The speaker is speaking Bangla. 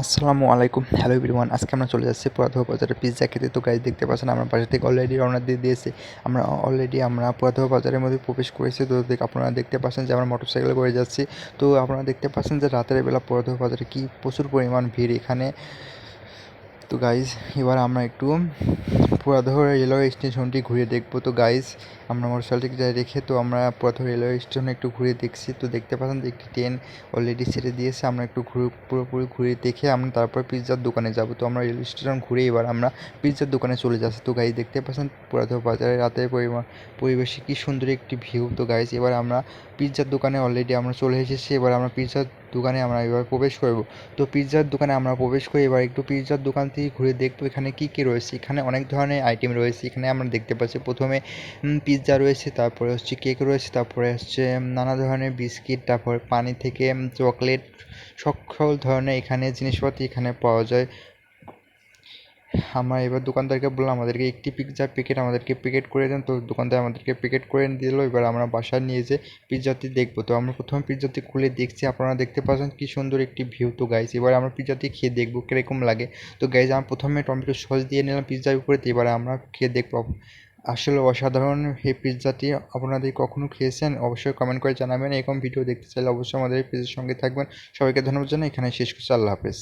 আসসালামু আলাইকুম। হ্যালো এভরিওয়ান আজকে আমরা চলে যাচ্ছি পুরাতন বাজারে পিৎজা খেতে। তো গাইজ দেখতে পাচ্ছেন আমরা বাসা থেকে অলরেডি রওনা দিয়ে দিয়েছি। আমরা অলরেডি আমরা পুরাতন বাজারের মধ্যে প্রবেশ করেছি। তো আপনারা দেখতে পাচ্ছেন যে আমরা মোটরসাইকেলে করে যাচ্ছি। তো আপনারা দেখতে পাচ্ছেন যে রাতের বেলা পুরাতন বাজারে কী প্রচুর পরিমাণ ভিড় এখানে। তো গাইজ এবার আমরা একটু পুরাধর রেলওয়ে স্টেশনটি ঘুরে দেখব। তো গাইজ আমরা মোটরসাইকেলটি যাই রেখে তো আমরা পুরাধর রেলওয়ে স্টেশনে একটু ঘুরে দেখছি। তো দেখতে পাচ্ছেন একটি ট্রেন অলরেডি ছেড়ে দিয়েছে। আমরা একটু ঘুরে, পুরোপুরি ঘুরে দেখে আমরা তারপর পিৎজার দোকানে যাব। তো আমরা রেলওয়ে স্টেশন ঘুরে এবার আমরা পিৎজার দোকানে চলে যাচ্ছি। তো গাইজ দেখতে পাচ্ছেন পুরাধর বাজারে রাতের পরিমাণ পরিবেশে কী সুন্দর একটি ভিউ তো গাইজ এবার আমরা পিৎজার দোকানে অলরেডি আমরা চলে এসেছি। এবার আমরা পিৎজার দোকানে আমরা এবার প্রবেশ করব। তো পিৎজার দোকানে আমরা প্রবেশ করি এবার একটু পিৎজার দোকান থেকে ঘুরে দেখব এখানে কী কী রয়েছে। এখানে অনেক ধরনের আইটেম রয়েছে। এখানে আমরা দেখতে পাচ্ছি প্রথমে পিৎজা রয়েছে, তারপরে হচ্ছে কেক রয়েছে, তারপরে হচ্ছে নানা ধরনের বিস্কিট তারপর পানি থেকে চকলেট সকল ধরনের এখানে জিনিসপত্র এখানে পাওয়া যায়। আমরা এবার দোকানদারকে বললাম, আমাদেরকে একটি পিৎজার প্যাকেট আমাদেরকে প্যাকেট করে দেন। তো দোকানদার আমাদেরকে প্যাকেট করে দিল। এবার আমরা বাসায় নিয়ে যেয়ে পিৎজাটি দেখব। তো আমরা প্রথমে পিৎজাটি খুলে দেখছি। আপনারা দেখতে পাচ্ছেন কি সুন্দর একটি ভিউ তো গাইজ এবার আমরা পিৎজাটি খেয়ে দেখব কীরকম লাগে। তো গাইজ আমরা প্রথমে টমেটো সস দিয়ে নিলাম পিৎজার উপরে। তো এবার আমরা খেয়ে দেখব। আসলে অসাধারণ এই পিৎজাটি আপনাদের কখনো খেয়েছেন? অবশ্যই কমেন্ট করে জানাবেন। এরকম ভিডিও দেখতে চাইলে অবশ্যই আমাদের এই সঙ্গে থাকবেন। সবাইকে ধন্যবাদ জানাই। এখানে শেষ করছি। আল্লাহ হাফেজ।